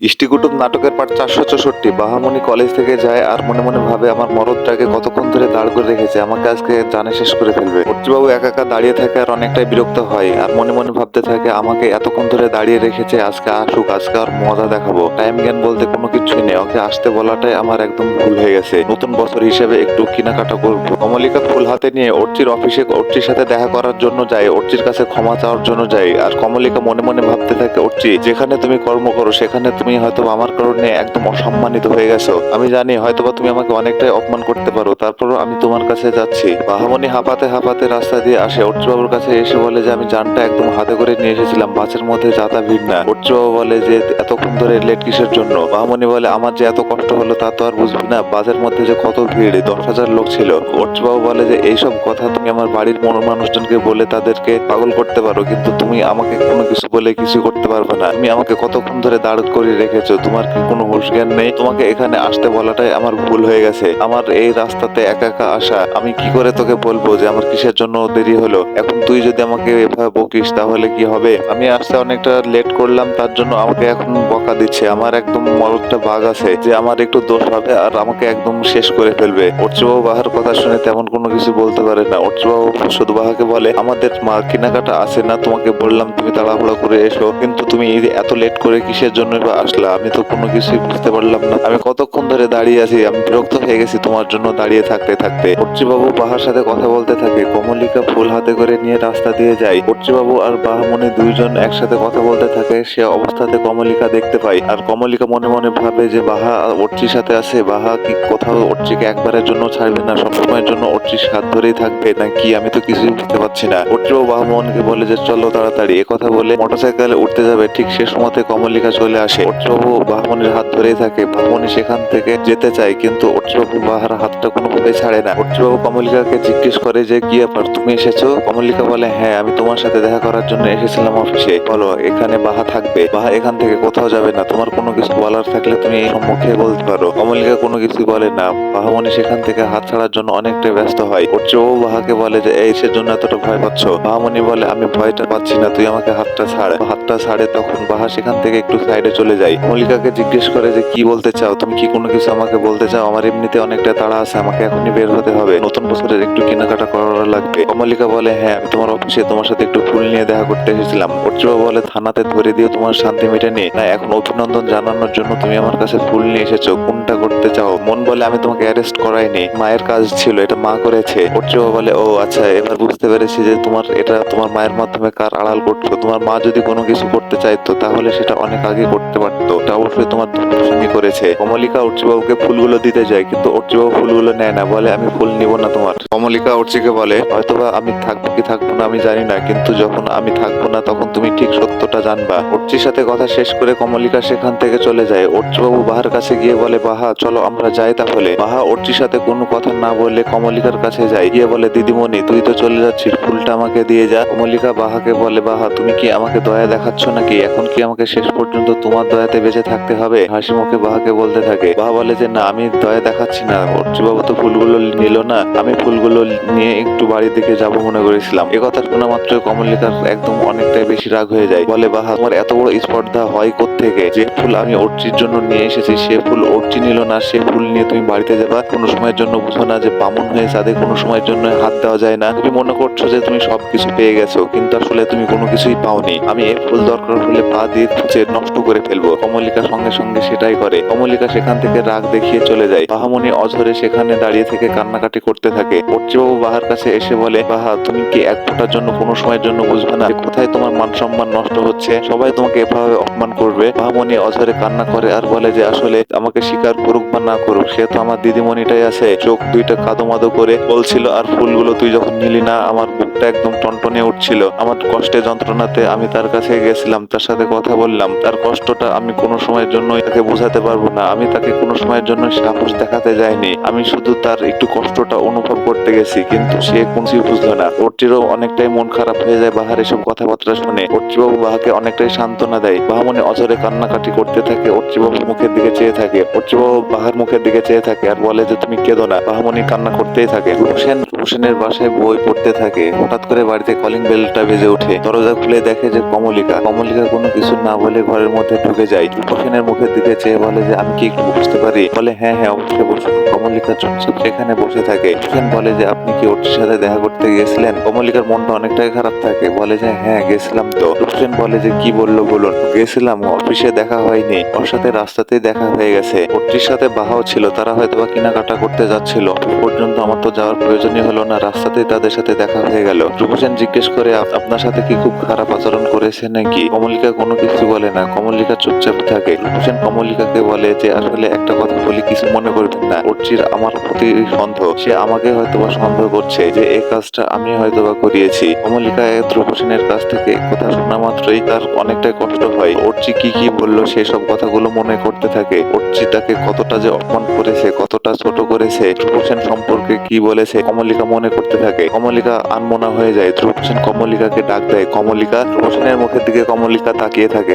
ইষ্টি কুটুম নাটকের পাঠ চারশো চৌষট্টি। বাহামণি কলেজ থেকে যায় আর মনে মনে ভাবে, আমার মরদটাকে কতক্ষণ ধরে দাঁড় করে রেখেছে? আমাকে আজকে জানে শেষ করে ফেলবে। বাবু একা একা দাঁড়িয়ে থাকে আর অনেকটাই বিরক্ত হয় আর মনে মনে ভাবতে থাকে, আমাকে এতক্ষণ ধরে দাঁড়িয়ে রেখেছে, আজকে আসুক আজকে আর মজা দেখাবো। টাইম জ্ঞান বলতে কোনো কিছুই নেই। ওকে আসতে বলাটাই আমার একদম ভুল হয়ে গেছে। নতুন বছর হিসেবে একটু কেনাকাটা করব। কমলিকা ফুল হাতে নিয়ে অর্চির অফিসে অর্চির সাথে দেখা করার জন্য যায়, অর্চির কাছে ক্ষমা চাওয়ার জন্য যায়। আর কমলিকা মনে মনে ভাবতে থাকে, অর্চি, যেখানে তুমি কর্ম করো, সেখানে তুমি হয়তো আমার কারণে একদম অসম্মানিত হয়ে গেছো। আমি জানি হয়তোবা তুমি আমাকে অনেকটাই অপমান করতে পারো, তারপরও আমি তোমার কাছে যাচ্ছি। বাহামণি হাঁপাতে হাঁপাতে রাস্তা দিয়ে আসে। অর্চবাবুর কাছে এসে বলে যে, আমি জানটা একদম হাতে করে নিয়ে এসেছিলাম, বাসের মধ্যে যাতা ভিড় না। অর্চবাবু বলে যে, এতক্ষণ ধরে লেট কিসের জন্য? বাহামণি বলে, আমার যে এত কষ্ট হলো তা তো আর বুঝবি না। বাসের মধ্যে যে কত ভিড় দশ হাজার লোক ছিল। অর্চবাবু বলে যে, এইসব কথা তুমি আমার বাড়ির মন মানুষজনকে বলে তাদেরকে পাগল করতে পারো, কিন্তু তুমি আমাকে কোনো কিছু বলে কিছু করতে পারবে না। তুমি আমাকে কতক্ষণ ধরে দাঁড় করে রেখেছো, তোমার কি কোনো হুঁশ জ্ঞান নেই? তোমাকে এখানে আসতে বলাটাই আমার ভুল হয়ে গেছে। আমার এই রাস্তাতে একা একা আসা, আমি কি করে তোকে বলব যে আমার কিসের জন্য দেরি হলো? এখন তুই যদি আমাকে এভাবে বকিস, তাহলে কি হবে? আমি আসতে অনেকটা লেট করলাম, তার জন্য আমাকে এখন বকা দিচ্ছে। আমার একদম মরদটা ভাগ আছে যে আমার একটু দোষ হবে আর আমাকে একদম শেষ করে ফেলবে। অর্চবাবু বাহার কথা শুনে তেমন কোনো কিছু বলতে পারে না। অর্চবাবু শুধু বাহাকে বলে, আমাদের মা কেনাকাটা আছে না? তোমাকে বললাম তুমি তাড়াহুড়া করে এসো। কিন্তু তুমি এত লেট করে কিসের জন্য আসলা আমি তো কোনো কিছুই বুঝতে পারলাম না। আমি কতক্ষণ ধরে দাঁড়িয়ে আছি, আমি বিরক্ত হয়ে গেছি তোমার জন্য দাঁড়িয়ে থাকতে থাকতে। বাবু বাহার সাথে কথা বলতে থাকে, কমলিকা ফুল হাতে করে নিয়ে রাস্তা দিয়ে যায়। বাবু আর বাহামণি দুইজন একসাথে কথা বলতে থাকে, সে অবস্থাতে কমলিকা দেখতে পাই আর কমলিকা মনে মনে ভাবে যে বাহা অর্চির সাথে আছে, বাহা কি কোথাও অর্চিকে একবারের জন্য ছাড়বে না, সবসময়ের জন্য অর্চির হাত ধরেই থাকবে, নাকি আমি তো কিছুই বুঝতে পারছি না। অর্চিও বাহামণকে বলে যে, চলো তাড়াতাড়ি। কথা বলে মোটরসাইকেলে উঠতে যাবে, ঠিক সে সময়তে কমলিকা চলে আসে। অর্চবাবু বাহামণির হাত ধরেই থাকে। বাহামণি সেখান থেকে যেতে চায়, কিন্তু অর্চবাবু বাহার হাতটা কোনোভাবে ছাড়ে না। অর্চবাবু কমলিকাকে জিজ্ঞেস করে যে, কি ব্যাপার, তুমি এসেছ? কমলিকা বলে হ্যাঁ আমি তোমার সাথে দেখা করার জন্য এসেছিলাম অফিসে। বলো, এখানে বাহা থাকবে? বাহা এখান থেকে কোথাও যাবে না। তোমার কোনো কিছু বলার থাকলে তুমি এই সম্মুখে বলতে পারো। কমলিকা কোনো কিছু বলে না। বাহামণি সেখান থেকে হাত ছাড়ার জন্য অনেকটা ব্যস্ত হয়। অর্চবাবু বাহাকে বলে যে, এই সে জন্য এতটা ভয় পাচ্ছ? বাহামণি বলে, আমি ভয়টা পাচ্ছি না, তুই আমাকে হাতটা ছাড়। হাতটা ছাড়ে তখন বাহা সেখান থেকে একটু সাইডে চলে যায়। মল্লিকাকে জিজ্ঞেস করে যে, কি বলতে চাও? তুমি কি কোনো কিছু আমাকে বলতে চাও? আমার এমনিতে অনেকটা তাড়া আছে, আমাকে এখনই বের হতে হবে। নতুন বছরের একটু কেনাকাটা করা লাগবে। কমলিকা বলে হ্যাঁ আমি তোমার অফিসে তোমার সাথে একটু ফুল নিয়ে দেখা করতে এসেছিলাম। অর্চবা বলে, থানাতে ধরে দিয়ে তোমার শান্তি মেটেনি। না, এখন অভিনন্দন জানানোর জন্য তুমি আমার কাছে ফুল নিয়ে এসেছ। কোনটা করতে চাও? মন বলে, আমি তোমাকে অ্যারেস্ট করাইনি। মায়ের কাজ ছিল, এটা মা করেছে। অর্চবা বলে, ও আচ্ছা এবার বুঝতে পেরেছি যে তোমার, এটা তোমার মায়ের মাধ্যমে কার আড়াল করছ। তোমার মা যদি কোনো কিছু করতে চাইতো, তাহলে সেটা অনেক আগে করতে পারতো। Contacto. এটা অবশ্যই তোমার দুষ্টামি করেছে। কমলিকা অর্চিবাবুকে ফুলগুলো দিতে যায়, কিন্তু অর্চিবাবু ফুলগুলো নেয় না, বলে আমি ফুল নিব না তোমার। কমলিকা অর্চিকে বলে, হয়তোবা আমি থাকব কি থাকব না, আমি জানি না, কিন্তু যখন আমি থাকব না, তখন তুমি ঠিক সত্যটা জানবা। অর্চির সাথে কথা শেষ করে কমলিকা সেখান থেকে চলে যায়। অর্চিবাবু বাহার কাছে গিয়ে বলে, বাহা, চলো আমরা যাই তাহলে। বাহা অর্চির সাথে কোনো কথা না বলে কমলিকার কাছে যায়। গিয়ে বলে, দিদিমণি, তুই তো চলে যাচ্ছিস, ফুলটা আমাকে দিয়ে যা। কমলিকা বাহাকে বলে, বাহা, তুমি কি আমাকে দয়া দেখাচ্ছ নাকি? এখন কি আমাকে শেষ পর্যন্ত তোমার দয়াতে বেঁচে থাকতে হবে। হাসি মুখে বাহাকে বলতে থাকে। বাহা বলে যে, না, আমি দয়া দেখাচ্ছি না। অর্চিবাবু তো ফুলগুলো নিল না। আমি ফুলগুলো নিয়ে একটু বাড়ির দিকে যাব মনে করেছিলাম। এ কথা শোনা মাত্র কমলিকার একদম অনেকটাই বেশি রাগ হয়ে যায়। বলে বাহা তোমার এত বড় স্পর্ধা হয় থেকে যে ফুল আমি অর্চির জন্য নিয়ে এসেছি, সে ফুল অর্চি নিল না। সে ফুল নিয়ে তুমি বাড়িতে যাবা। কোনো সময়ের জন্য বুঝো না যে, বামুন হয়ে চাঁদে কোনো সময়ের জন্য হাত দেওয়া যায় না। তুমি মনে করছ যে, তুমি সবকিছু পেয়ে গেছো। কিন্তু আসলে তুমি কোনো কিছুই পাওনি। আমি এই ফুল দরকার হলে পা দিয়ে নষ্ট করে ফেলব। কমলিকা সঙ্গে সঙ্গে সেটাই করে। কমলিকা সেখান থেকে রাগ দেখিয়ে চলে যায়। বাহামণি অঝরে সেখানে দাঁড়িয়ে থেকে কান্নাকাটি করতে থাকে। অর্চিবাবু বাহার কাছে এসে বলে, বাহা, তুমি কি এক ফোঁটার জন্য কোনো সময়ের জন্য বুঝবে না? কোথায় তোমার মান সম্মান নষ্ট হচ্ছে? সবাই তোমাকে এভাবে অপমান করবে? বাহামণি অঝরে কান্না করে আর বলে যে, আসলে আমাকে স্বীকার করুক বা না করুক, সে তো আমার দিদিমণিটাই আছে। চোখ দুইটা কাদো মাদো করে বলছিল, আর ফুলগুলো তুই যখন নিলি না, আমার বুকটা একদম টনটনে উঠছিল। আমার কষ্টে যন্ত্রণাতে আমি তার কাছে গেছিলাম, তার সাথে কথা বললাম। তার কষ্টটা আমি কোনো সময়ের জন্য তাকে বোঝাতে পারব না। আমি তাকে কোনো সময়ের জন্য সাহস দেখাতে যাইনি। আমি শুধু তার একটু কষ্টটা অনুভব করতে গেছি, কিন্তু সে কিছুই বুঝলো না। ওরটিরও অনেকটাই মন খারাপ হয়ে যায় বাহার এসব কথাবার্তা শুনে। অর্চিবাবু বাহাকে অনেকটাই সান্ত্বনা দেয়। বাহামনে অজরে কান্নাকাটি করতে থাকে। অর্চিবাবু মুখের দিকে চেয়ে থাকে। অর্চিবাবু বাহার মুখের দিকে চেয়ে থাকে আর বলে যে, তুমি কেঁদো না। বাহামনি কান্না করতেই থাকে। হোসেন হোসেনের বাসায় বই পড়তে থাকে। হঠাৎ করে বাড়িতে কলিং বেলটা বেজে ওঠে। দরজা খুলে দেখে যে, কমলিকা। কমলিকা কোনো কিছু না বলে ঘরের মধ্যে ঢুকে যায়। ধ্রুবসেনের মুখের দিকে চেয়ে বলে যে, আমি কি একটু বসতে পারি? বলে হ্যাঁ হ্যাঁ অবশ্যই বসুন কমলিকা চুপচাপ সেখানে বসে থাকে। ধ্রুবসেন বলে যে, আপনি কি ওটির সাথে দেখা করতে গেছিলেন? কমলিকার মনটা অনেকটাই খারাপ থাকে। বলে যে হ্যাঁ গেছিলাম তো। ধ্রুবসেন বলে যে, কি বলল বলুন? গেছিলাম, অফিসে দেখা হয়নি। ওর সাথে রাস্তাতেই দেখা হয়ে গেছে। ওটির সাথে বাহাও ছিল। তারা হয়তো বা কেনাকাটা করতে যাচ্ছিল। পর্যন্ত আমার তো যাওয়ার প্রয়োজনই হলো না। রাস্তাতেই তাদের সাথে দেখা হয়ে গেল। ধ্রুবসেন জিজ্ঞেস করে আপনার সাথে কি খুব খারাপ আচরণ করেছে নাকি? কমলিকা কোনো কিছু বলে না। কমলিকা চুপচাপ থাকে। ধ্রুবসেন কমলিকাকে বলে যে, আসলে একটা কথা বলি, কিছু মনে করবেন না। অর্চির আমার প্রতি সন্দেহ। সে আমাকে হয়তো বা সন্দেহ করছে যে এই কাজটা আমি হয়তো বা করিয়েছি। কমলিকা ধ্রুবসেনের কাছ থেকে কথা শোনা মাত্রই তার অনেকটাই কষ্ট হয়। অর্চি কি কি বলল সেসব কথাগুলো মনে করতে থাকে। অর্চি তাকে কতটা যে অপমান করেছে, কতটা ছোট করেছে ধ্রুবসেন সম্পর্কে কি বলেছে, কমলিকা মনে করতে থাকে। কমলিকা আনমনা হয়ে যায়। ধ্রুবসেন কমলিকাকে ডাক দেয়। কমলিকা ধ্রুবসেনের মুখের দিকে কমলিকা তাকিয়ে থাকে।